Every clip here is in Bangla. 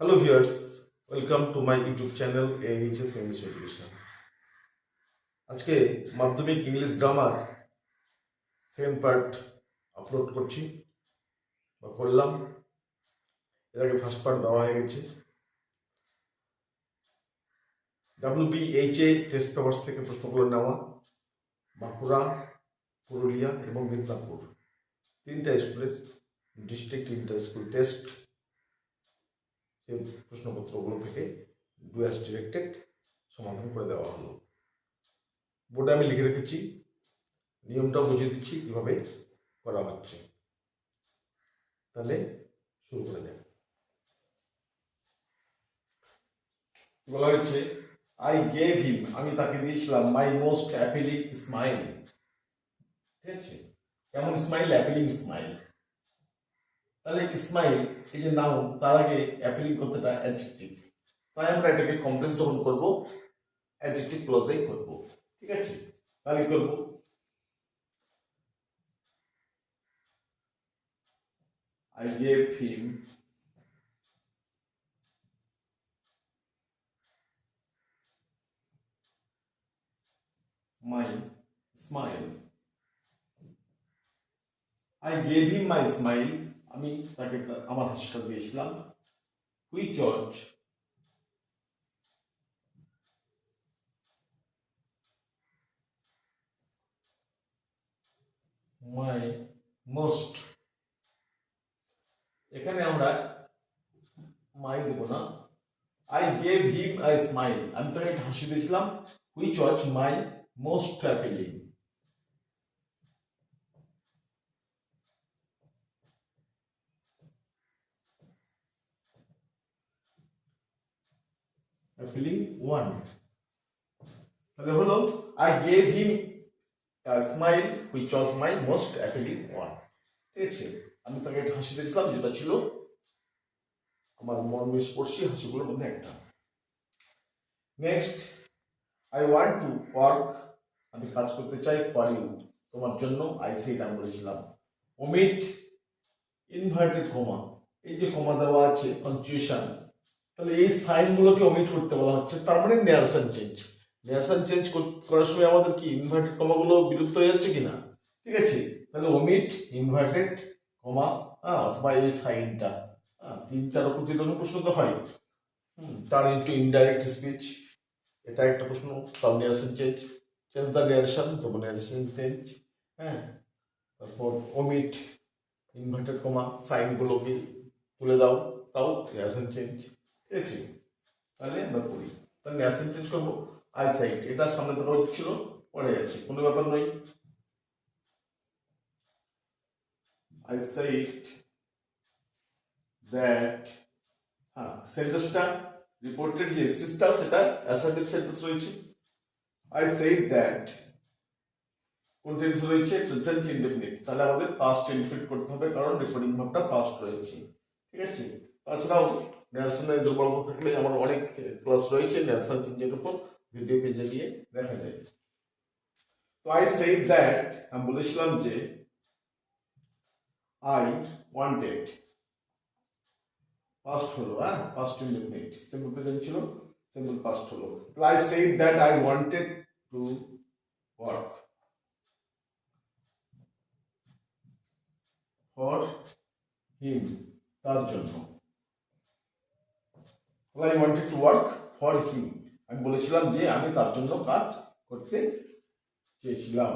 Hello viewers welcome to my YouTube channel HS English education আজকে মাধ্যমিক English grammar second part upload করছি বা করলাম। এর আগে ফার্স্ট পার্ট দেওয়া হয়ে গেছে। ডাব্লিউবিএইচএ টেস্ট পেপার্স থেকে প্রশ্নগুলো নেওয়া, বাঁকুড়া, পুরুলিয়া এবং মিদনাপুর তিনটা স্কুলের ডিস্ট্রিক্ট ইন্টার স্কুল টেস্ট সেই প্রশ্নপত্রগুলো থেকে ডুয়াস ডিরেক্টেড সমাধান করে দেওয়া হলো। বোর্ডে আমি লিখে রেখেছি নিয়মটা বুঝিয়ে দিচ্ছি কীভাবে করা হচ্ছে। তাহলে শুরু করা যাক। বলা হয়েছে আই গেভ হিম আমি তাকে দিয়েছিলাম মাই মোস্ট অ্যাপিলিং স্মাইল ঠিক আছে? কেমন স্মাইল অ্যাপিলিং স্মাইল তাহলে ইসমাইল, এই যে নাম তার আগে অ্যাপিলিং কথাটা অ্যাডজেক্টিভ তাই আমরা এটাকে কমপ্লেক্স যখন করব অ্যাডজেক্টিভ ক্লজেই করব ঠিক আছে তাহলে করব I gave him my smile. I gave him my smile. আমি তাকে আমার হাসিটা দিয়েছিলাম। হুইচ জর্জ মাই মোস্ট এখানে আমরা মাই দেব না। I gave him I smile আমি তাকে হাসি দিয়েছিলাম। Which was my most appealing appealing one. তাহলে হলো I gave him smile which was my most appealing one ঠিক আছে আমি তাকে একটা হাসি দিয়েছিলাম যেটা ছিল আমার মর্মস্পর্শী হাসিগুলোর মধ্যে একটা। Next I want to work আমি কাজ করতে চাই ফর ইউ তোমার জন্য আই সেট আমি বলেছিলাম ওমিট ইনভার্টেড কমা এই যে কমা দেওয়া আছে কনফিউশন তাহলে এই সাইনগুলোকে অমিট করতে বলা হচ্ছে, তার মানে নেয়ারসান চেঞ্জ নেয়ারসান চেঞ্জ করার সময় আমাদের কি ইনভার্টেড কমাগুলো বিলুপ্ত হয়ে যাচ্ছে কিনা? ঠিক আছে? তাহলে অমিট ইনভার্টেড কমা হ্যাঁ অথবা এই সাইনটা। হ্যাঁ তিন চার প্রতিদ্বন্দ্ব প্রশ্ন তো হয়। তার ইন্টু ইনডাইরেক্ট স্পিচ এটা একটা প্রশ্ন, তাও narration change change the narration তবু নেয়ারসান চেঞ্জ হ্যাঁ তারপর অমিট ইনভার্টেড কমা সাইনগুলোকে তুলে দাও, তাও নেয়ারসান চেঞ্জ আছে তাহলে আমরা করি তাহলে ন্যাসিং চেঞ্জ করব। আই সাইট এটা সামনে ধরা ছিল, পড়ে যাচ্ছে। কোনো ব্যাপার নয়। আই সাইট দ্যাট হ্যাঁ সেন্টেন্সটা রিপোর্টেড যে স্টিসটা সেটা অ্যাসার্টিভ সেন্টেন্স রয়েছে। আই সাইট দ্যাট কোন টেন্স রয়েছে? প্রেজেন্ট ইনডেফিনিট তাহলে আমাদের পাস্ট ইনডিফিনিট করতে হবে, কারণ রেকর্ডিং ভাবটা পাস্ট রয়েছে। ঠিক আছে? তাছাড়াও ন্যাশনাল দুর্বলতা থাকলে আমার অনেক ক্লাস রয়েছে ন্যাশনাল চেঞ্জের উপর ভিডিও পেজে গিয়ে দেখা যায়। তো আই সেড দ্যাট আমি বলেছিলাম যে আই ওয়ান্টেড পাস্ট হলো হ্যাঁ পাস্ট ইনডেফিনিট সিম্পল প্রেজেন্ট ছিল সিম্পল পাস্ট হলো। I said that I wanted to work for him তার জন্য। I wanted to work for him আমি বলেছিলাম যে আমি তার জন্য কাজ করতে চেয়েছিলাম।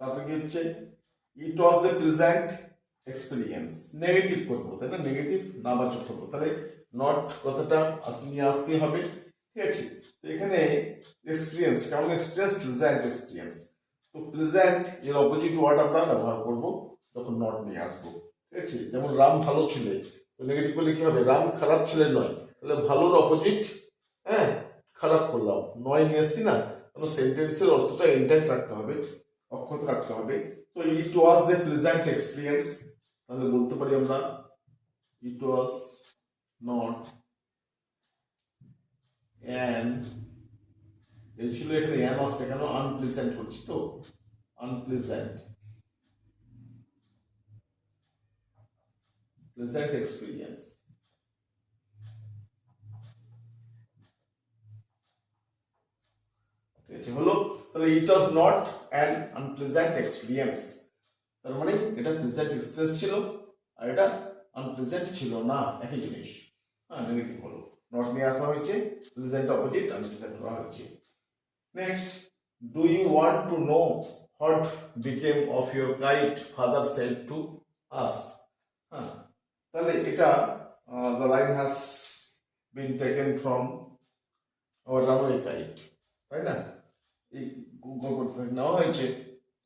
তারপরে কি হচ্ছে? It was a pleasant experience negative করব, তাই না? নেগেটিভ নাবাচক করব। তাহলে নট কথাটা নিয়ে আসতে হবে। ঠিক আছে? তো এখানে এক্সপিরিয়েন্স কেমন এক্সপিরিয়েন্স প্লেজেন্ট এক্সপিরিয়েন্স তো প্লেজেন্ট এর অপোজিট ওয়ার্ড আমরা ব্যবহার করব যখন নট নিয়ে আসব। ঠিক আছে? যেমন রাম ভালো ছিলে। নেগেটিভ করলে কি হবে? রাম খারাপ ছেলে নয়। তাহলে ভালোর অপোজিট হ্যাঁ? খারাপ করলাম। নয় নিয়ে এসছি না কারণ সেন্টেন্সের অর্থটা ইন্ট্যাক্ট রাখতে হবে, অক্ষত রাখতে হবে। তো ইট ওয়াজ এ প্লেজেন্ট এক্সপিরিয়েন্স তাহলে বলতে পারি আমরা ইট ওয়াজ নট অ্যান এই ছিল এখানে অ্যান আসছে কেন আনপ্লেজেন্ট করছি তো? Unpleasant pleasant experience. হলো তাহলে it was not an unpleasant experience তার মানে এটা প্লেজেন্ট এক্সপিরিয়েন্স ছিল, আর এটা আনপ্লেজেন্ট ছিল না। একই জিনিস। হ্যাঁ নেগেটিভ হলো নট নিয়ে আসা হয়েছে প্লেজেন্ট অপোজিট আনপ্লেজেন্ট করা হয়েছে। Next do you want to know what became of your kite father said to us হ্যাঁ তাহলে এটা the line has been taken from our runaway kite তাই না? এই গল্প থেকে নেওয়া হয়েছে।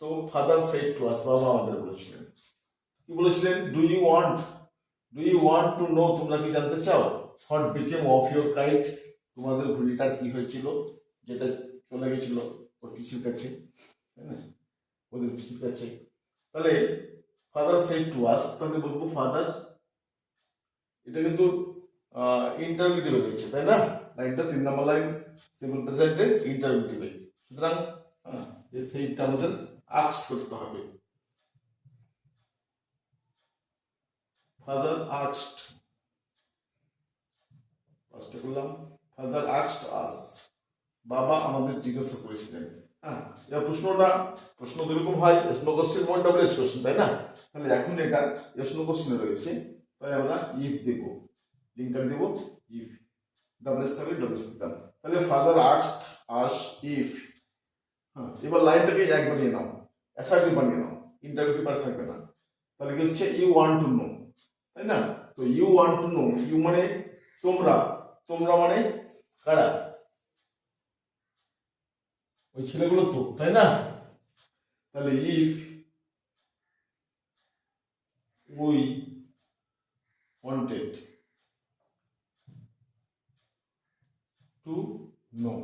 তো ফাদার সেড টু আস বাবা আমাদের বলেছিলেন। কি বলেছিলেন? Do you want do you want to know তোমরা কি জানতে চাও? What became of your kite তোমাদের ঘুড়িটার কি হয়েছিল? যেটা চলে গেছিল ওর পিসির কাছে, তাই ওদের পিসির কাছে। তাহলে ফাদার সেড টু আস তাহলে বলব ফাদার এটা কিন্তু ইন্টারভিউটিভে রয়েছে, তাই না? লাইনটা তিন নম্বর লাইন সিম্পল প্রেজেন্টেড ইন্টারভিউটিভে সুতরাং এই সেইটা আমাদের আক্স করতে হবে। ফাদার আক্সড ফার্স্টে করলাম। ফাদার আক্সড আস বাবা আমাদের জিজ্ঞাসা করেছিলেন। হ্যাঁ এবার প্রশ্নটা, প্রশ্ন কীরকম হয়? Yes no question one double S question তাই না? তাহলে এখন এটা এসনো কোশ্চেনে রয়েছে। তাই আমরা ইফ দেব লিঙ্কার দেব ইফ ডাবল এস থাকলে ডাবল এস দিতাম তাহলে ফাদার আক্সড আস ইফ হ্যাঁ এবার লাইনটাকে এক বানিয়ে নাও অ্যাসার্টিভ বানিয়ে নাও ইন্টারভিউ পার থাকবে না। তাহলে কি হচ্ছে? ইউ ওয়ান্ট টু নো তাই না? তো you want to know you মানে তোমরা তোমরা মানে কারা? ওই ছেলেগুলো তো, তাই না? তাহলে if we wanted. To know.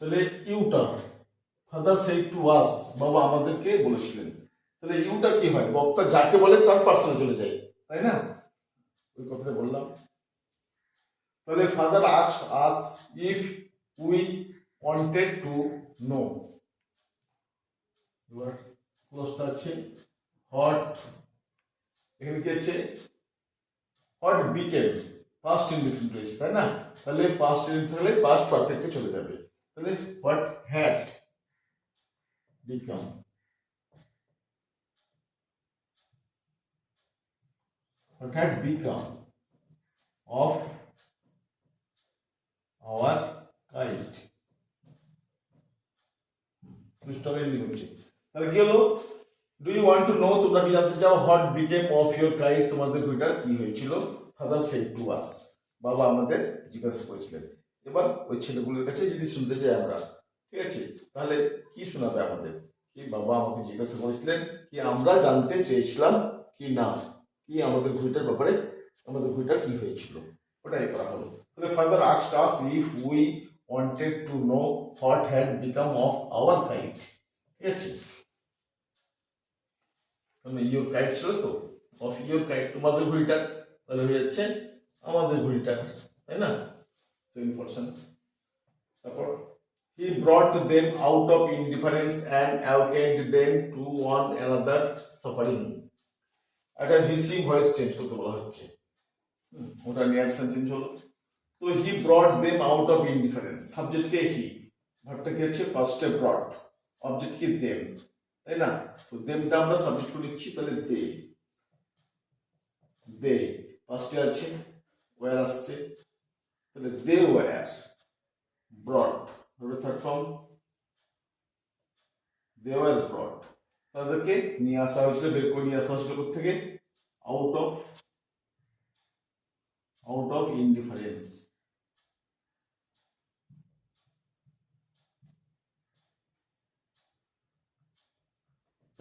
তাহলে ইউটা ফাদার সেড টু আস বাবা আমাদেরকে বলেছিলেন। তাহলে ইউটা কি হয়? বক্তা যাকে বলে তার পার্সনে চলে যায়, তাই না? ওই কথাটা বললাম। তাহলে father us us if we wanted to know এবার ক্লোজটা আছে হট এখানে কি আছে হট বিকেম পাস্ট ইনডিফিনিট রয়েছে তাই না? তাহলে পাস্ট ইনডিফিনিট থাকলে পাস্ট পারফেক্টে চলে যাবে। তাহলে what had become what had become of our kite? পৃষ্ঠাবে এন্ডিং হচ্ছে তাহলে কি হলো? Do you want to know তোমরা কি জানতে চাও what became of your kite তোমাদের বইটার কি হয়েছিল? ফাদার সেড টু আস বাবা আমাদের জিজ্ঞাসা করেছিলেন। এবার ওই ছেলেগুলোর কাছে যদি শুনতে চাই আমরা, ঠিক আছে? তাহলে কি শোনাবে আমাদের? কি বাবা আমাকে জিজ্ঞাসা করেছিলেন, কি আমরা জানতে চেয়েছিলাম, কি না? কি আমাদের ঘুড়িটার ব্যাপারে, আমাদের ঘুড়িটার কি হয়েছিল? ওটাই করা হলো। তাহলে father asked us if we wanted to know what had become of our kite ঠিক আছে? তাহলে ইয়োর কাইট ছিল তো? অফ ইয়োর কাইট তোমাদের ঘুড়িটা তাহলে হয়ে যাচ্ছে, আমাদের ঘুড়িটা, তাই না? সেকেন্ড পার্সন তারপর he brought them out of indifference and awakened them to one another suffering একটা ভিসি ভয়েস চেঞ্জ করতে বলা হচ্ছে। ওটা নিয়ার চেঞ্জ হলো। তো he brought them out of indifference subject K he ভাবটা কি আছে ফার্স্টে ব্রট অবজেক্ট কি দেম তাই না? তো দেমটা আমরা সাবজেক্ট নিচ্ছি তাহলে দে দে ফার্স্টে আছে ওয়ার আসছে, তাহলে দে ব্রট ধরবে third form they were brought তাদেরকে নিয়ে আসা হয়েছিল, বের করে নিয়ে আসা হয়েছিল থেকে out of out of indifference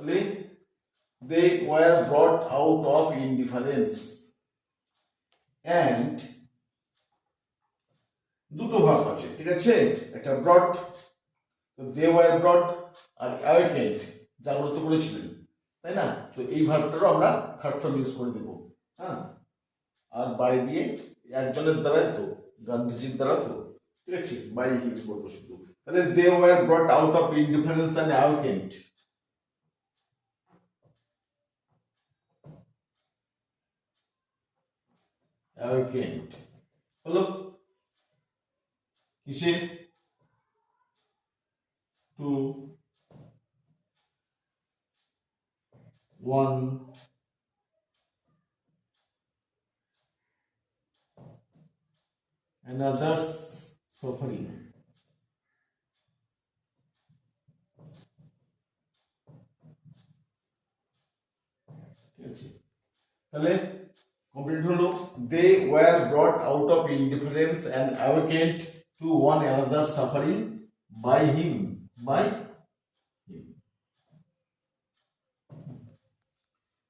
তাহলে they were brought out of indifference and দুটো ভাগ আছে, ঠিক আছে? একটা ব্রট দে ওয়ার ব্রট আর অ্যাওয়েকেন্ড জাগ্রত করেছিলেন, তাই না? তো এই ভার্বটারও আমরা থার্ড ফর্ম ইউজ করে দেবো হ্যাঁ? আর বাই দিয়ে একজনের দ্বারাই তো, গান্ধীজির দ্বারা তো, ঠিক আছে? বাই হিম করব শুধু। তাহলে they were brought out of independence and awakened awakened হলো কিসে to one and others suffering. ঠিক আছে তাহলে কমপ্লিট হলো they were brought out of indifference and awakened to one another suffering by him by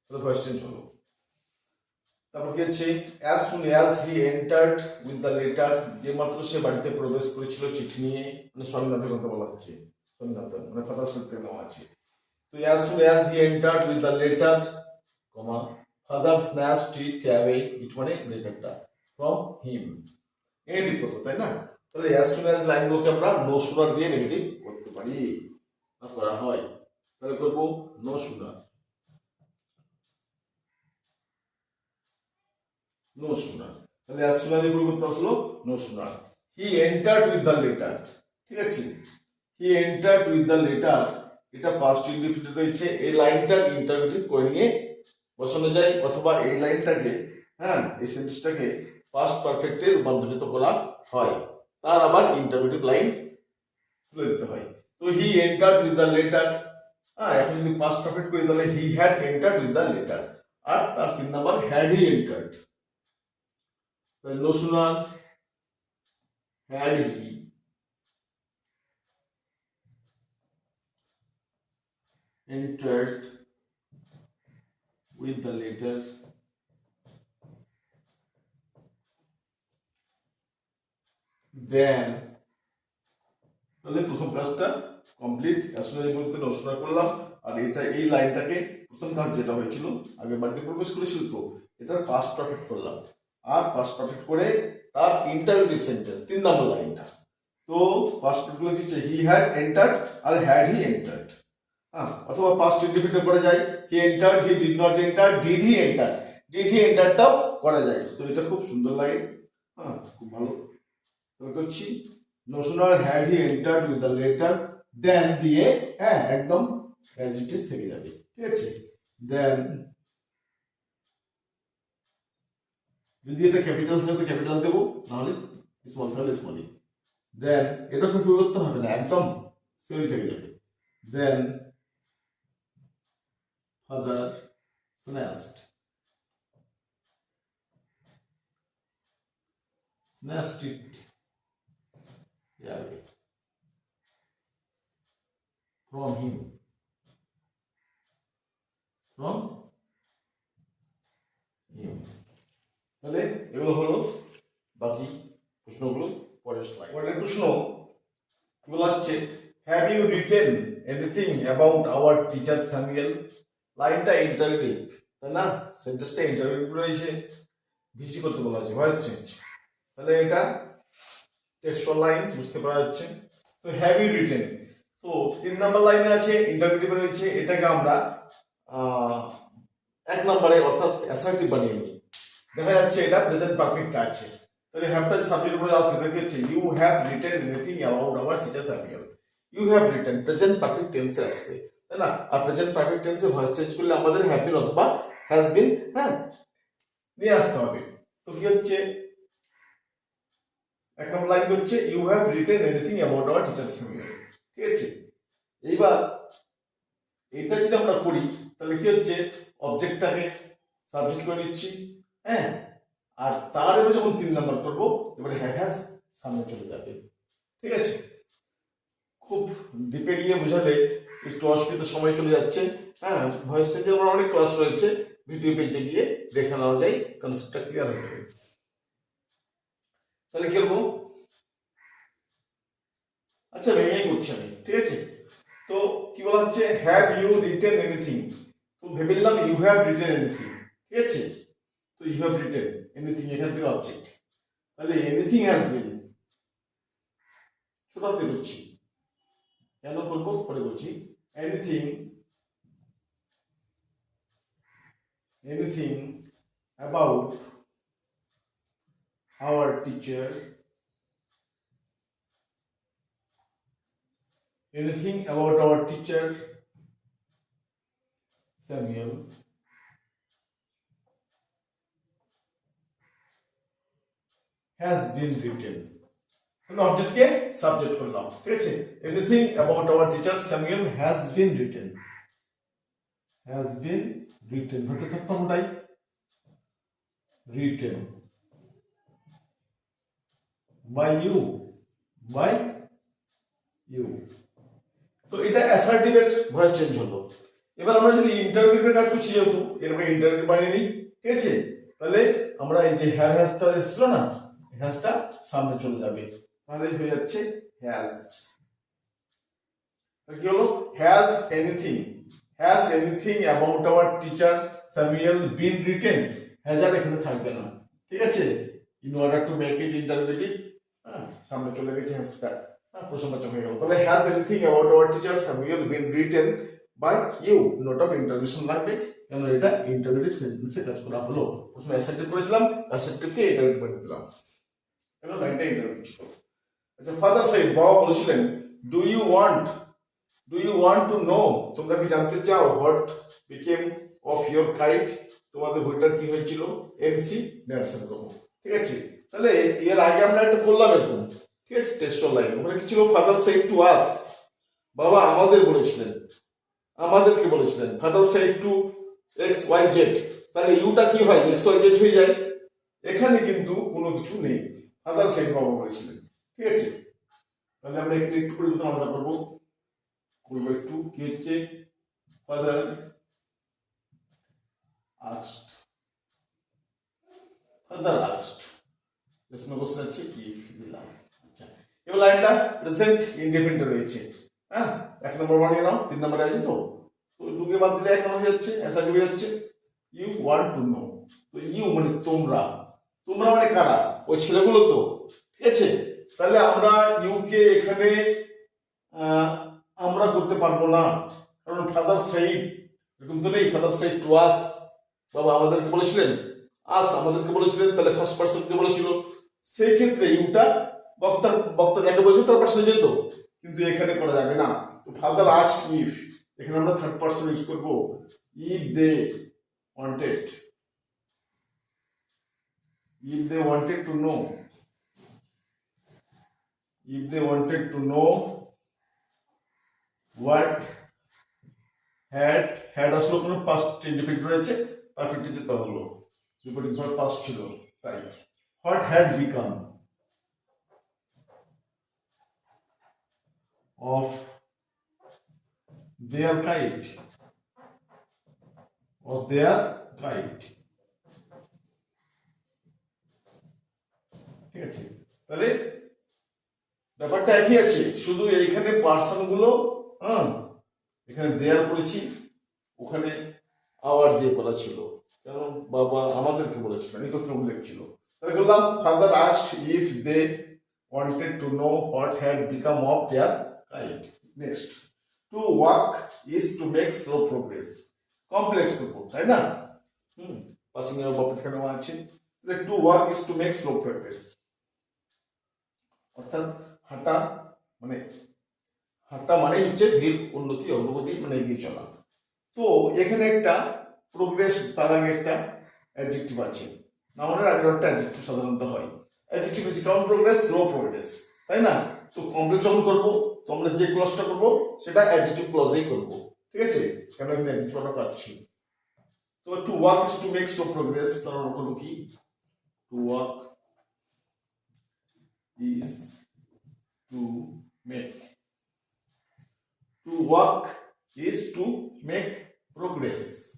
তাহলে কোয়েশ্চেন চলো তারপর কি হচ্ছে? As soon as he entered with the letter যে মাত্র সে বাড়িতে প্রবেশ করেছিল চিঠি নিয়ে মানে স্বামীনাথের কথা বলা হচ্ছে, স্বামীনাথ মানে ফাদার সাথে নেওয়া আছে। তো as soon as he entered with the letter comma father snatched it away it মানে লেটারটা ফ্রম হিম নেগেটিভ করব তাই না? তাহলে অ্যাজ সুন অ্যাজ লাইনগুলোকে আমরা নো সুনার দিয়ে নেগেটিভ করতে পারি। না করা হয়। তাহলে করব নো সুনার নো সুনার তাহলে অ্যাজ সুন এর পরিবর্তে আসলো no sooner he entered with the letter ঠিক আছে? He entered with the letter এটা পাস্ট ইনডিফিনিট রয়েছে। এই লাইনটার ইন্টারভিউ করে নিয়ে বসানো যায় অথবা এই লাইনটাকে হ্যাঁ এই সেন্টেন্সটাকে পাস্ট পারফেক্টে রূপান্তরিত করা হয়। তার আবার ইন্টারভিউ লাইন তুলে দিতে হয়। তো he entered with the letter হ্যাঁ এখন যদি পাস্ট পারফেক্ট করি, তাহলে he had entered with the letter আর তার তিন number had he entered sooner had he entered with the letter then, তাহলে প্রথম কাজটা কমপ্লিট অ্যাসোনারি বলতে নসুনা করলাম, আর এটা, এই লাইনটাকে প্রথম কাজ যেটা হয়েছিল আগে বাড়িতে প্রবেশ করেছিল তো এটার পাস্ট পারফেক্ট করলাম। আর পাস্ট পারফেক্ট করে তার ইন্টারভিউ সেন্টেন্স তিন নম্বর লাইনটা। তো পাস্ট পারফেক্ট হচ্ছে? হি হ্যাড এন্টার্ড আর হ্যাড হি এন্টার্ড হ্যাঁ অথবা পাস্ট ইন্ডিফিনিট করা যায়। He entered he did not enter did he enter did he এন্টারটাও করা যায়। তো এটা খুব সুন্দর লাগে হ্যাঁ খুব ভালো। তবে করছি sooner had he entered with the letter দেন দিয়ে হ্যাঁ একদম অ্যাজ থেকে যাবে। ঠিক আছে? দেন যদি এটা ক্যাপিটাল থাকে, তো ক্যাপিটাল দেবো। নাহলে স্মল থাকলে স্মলই দেন এটা পরিবর্তন হবে না, একদম সেম থেকে যাবে। Then father snatched snatched it away from him from him তাহলে এগুলো হলো বাকি প্রশ্নগুলো পরের স্লাইড পরের প্রশ্ন কি বলা হচ্ছে have you written anything about our teacher Samuel লাইনটা ইন্টারভিউ তাই না? সেন্টেন্সটা ইন্টারভিউ রয়েছে। ভিসি করতে বলা হয়েছে ভয়েস চেঞ্জ তাহলে এটা টেক্সচুয়াল লাইন বুঝতে পারা যাচ্ছে। তো হ্যাভ ইউ রিটেন তো তিন নাম্বার লাইনে আছে ইন্টারভিউ রয়েছে। এটাকে আমরা এক নম্বরে অর্থাৎ অ্যাসার্টিভ বানিয়ে নিই। দেখা যাচ্ছে এটা প্রেজেন্ট পারফেক্ট আছে। তাহলে হ্যাভটা সাবজেক্ট উপরে আসছে দেখে হচ্ছে? You have written anything about our teacher Samuel you have written present perfect টেন্সে আসছে। তাই না? আর প্রেজেন্ট পারফেক্ট টেন্সে ভয়েস চেঞ্জ করলে আমাদের হ্যাভ বিন অথবা হ্যাজ বিন হ্যাঁ? নিয়ে আসতে হবে। তো কি হচ্ছে? এক নম্বর লাইন হচ্ছে? You have written anything about our teacher Samuel ঠিক আছে? এইবার এটা যদি আমরা করি, তাহলে কি হচ্ছে? অবজেক্টটাকে সাবজেক্ট করে নিচ্ছি হ্যাঁ? আর তার এবার যখন তিন নাম্বার করব, এবারে হ্যাভ হ্যাজ সামনে চলে যাবে। ঠিক আছে? খুব ডিপে গিয়ে বোঝালে একটু অসুবিধা সময় চলে যাচ্ছে। হ্যাঁ ভয়েস থেকে আমার অনেক ক্লাস রয়েছে। ভিডিও পেজে গিয়ে দেখে নেওয়া যায় কনসেপ্টটা ক্লিয়ার হয়ে যাবে তাহলে করব আচ্ছা ভেঙেই করছি আমি, ঠিক আছে? তো কি বলা হচ্ছে? হ্যাভ ইউ রিটেন এনিথিং তো ভেবে নিলাম ইউ হ্যাভ রিটেন এনিথিং ঠিক আছে? তো ইউ হ্যাভ রিটেন এনিথিং এখান থেকে অবজেক্ট তাহলে এনিথিং হ্যাজ বিন ছোট হাতে করছি। কেন করব? পরে বলছি anything. Anything about our teacher? Anything about our teacher? Samuel. Has been written. তাহলে অবজেক্টকে সাবজেক্ট করলাম ঠিক আছে? Anything about our teacher Samuel has been written has been written ঘটে থাকতাম ওটাই written by you by you তো এটা অ্যাসার্টিভের ভয়েস চেঞ্জ হলো। এবার আমরা যদি ইন্টারভিউ ইন্টারভিউর কাজ করছি যেহেতু, এরকম ইন্টারভিউ বানিয়ে নিই, ঠিক আছে? তাহলে আমরা এই যে হ্যাভ হ্যাজটা এসেছিল না হ্যাজটা সামনে চলে যাবে। তাহলে হয়ে যাচ্ছে হ্যাজ কি হলো? Has anything has anything about our teacher Samuel been written has আর এখানে থাকবে না। ঠিক আছে? In order to make it ইন্টারভিউটিভ হ্যাঁ সামনে চলে গেছে হ্যাজটা হ্যাঁ প্রশ্নবাচক হয়ে গেল। তাহলে has anything about our teacher Samuel been written by you note of interrogation লাগবে। কেন এটা? ইন্টারভিউ সেন্টেন্সে কাজ করা হলো। প্রথমে অ্যাসেপ্টিভ করেছিলাম অ্যাসেপ্টিভকে ইন্টারভিউ করে দিলাম। কেন লাইনটা ইন্টারভিউ আচ্ছা ফাদার সাহেব বাবা বলেছিলেন do you want do you want to know তোমরা কি জানতে চাও what became of your kite তোমাদের বইটার কি হয়েছিল? এনসি ন্যারসন করব ঠিক আছে? তাহলে এর আগে আমরা একটা করলাম এরকম। ঠিক আছে? টেক্সচুয়াল লাইন ওখানে কি ছিল? ফাদার সাইড টু আস বাবা আমাদের বলেছিলেন। আমাদেরকে বলেছিলেন। Father said to X Y Z তাহলে ইউটা কি হয়? এক্স ওয়াই জেড হয়ে যায়। এখানে কিন্তু কোনো কিছু নেই। ফাদার সাইড বাবা বলেছিলেন। ঠিক আছে? তাহলে আমরা এখানে একটু পরিবর্তন আলাদা করব। করব একটু, কি হচ্ছে? ফাদার ইফ দিলাম? আচ্ছা এবার লাইনটা প্রেজেন্ট ইন্ডিপেন্ডেন্ট রয়েছে। হ্যাঁ এক নম্বর বানিয়ে তিন নম্বরে আছে তো? তো দুকে বাদ দিলে এক নম্বর যাচ্ছে অ্যাসার যাচ্ছে ইউ ওয়ান্ট টু নো তো ইউ মানে তোমরা। তোমরা মানে কারা? ওই ছেলেগুলো তো। ঠিক আছে? তাহলে আমরা ইউকে এখানে আমরা করতে পারব না। কারণ ফাদার সাইড এরকম তো নেই ফাদার সাইড টু আস বাবা আমাদেরকে বলেছিলেন আস আমাদেরকে বলেছিলেন, তাহলে ফার্স্ট পার্সনকে বলেছিল। সেই ক্ষেত্রে ইউটা বক্তার বক্তা যাকে বলছে তার পার্সনে যেত, কিন্তু এখানে করা যাবে না। তো ফাদার আস্ট ইফ এখানে আমরা থার্ড পার্সন ইউজ করব if they wanted if they wanted to know if they wanted to know what had had আসলো কোনো পাস্ট ইন্ডিপেন্ডেন্ট রয়েছে ক্ষেত্রে যেতে হলো। বিপরীত ভাবে পাস্ট ছিল, তাই। What had become of their kite of their kite ঠিক আছে? তাহলে ব্যাপারটা একই আছে। শুধু এইখানে পার্সনগুলো হ্যাঁ এখানে দেয়ার করেছি ওখানে আওয়ার দিয়ে বলা ছিল। কেন বাবা আমাদেরকে বলেছিল, একত্র উল্লেখ ছিল। তাহলে বললাম father asked if they wanted to know what had become of their kite next to walk is to make slow progress complex করব, তাই না? হুম পাসিং এর বাপ এখানে আছে। To walk is to make slow progress অর্থাৎ হাঁটা মানে হাঁটা মানেই হচ্ছে ধীর, উন্নতি, অগ্রগতি মানে এগিয়ে চলা। তো এখানে একটা প্রোগ্রেস তার আগে একটা অ্যাডজেক্টিভ আছে। নাউনের আগে একটা অ্যাডজেক্টিভ সাধারণত হয়। অ্যাডজেক্টিভ হচ্ছে কেমন প্রোগ্রেস স্লো প্রোগ্রেস তাই না? তো কমপ্লেক্স যখন করব, তো আমরা যে ক্লজটা করব, সেটা অ্যাডজেক্টিভ ক্লজেই করব। ঠিক আছে? কেন এখানে অ্যাডজেক্টিভ পাচ্ছি? তো to work is to make slow progress তার করব কি? To work is to make. To work is to make progress.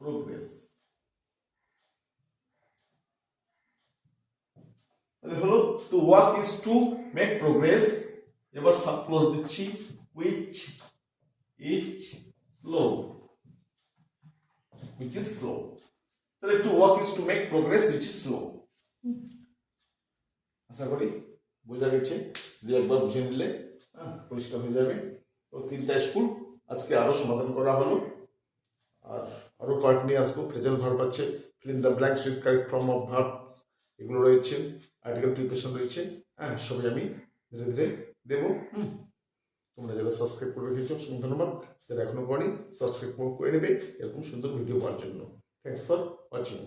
Progress. তাহলে হলো to work is to make progress এবার সাব ক্লোজ দিচ্ছি which is slow which is slow তাহলে to work is to make progress which is slow আশা করি বোঝা গেছে। দু একবার বুঝে নিলে হ্যাঁ, পরিষ্কার হয়ে যাবে। তো তিনটা স্কুল আজকে আরও সমাধান করা হলো। আর আরও পার্ট নিয়ে আসব। ফ্রেজাল ভার্ব আছে fill the blanks with correct form of verb এগুলো রয়েছে। আর্টিকেল প্রিপারেশন রয়েছে। হ্যাঁ সবই আমি ধীরে ধীরে দেবো। তোমরা যারা সাবস্ক্রাইব করে রেখেছো অসংখ্য ধন্যবাদ। যারা এখনও করেনি সাবস্ক্রাইব করে নেবে। এরকম সুন্দর ভিডিও পাওয়ার জন্য। Thanks for watching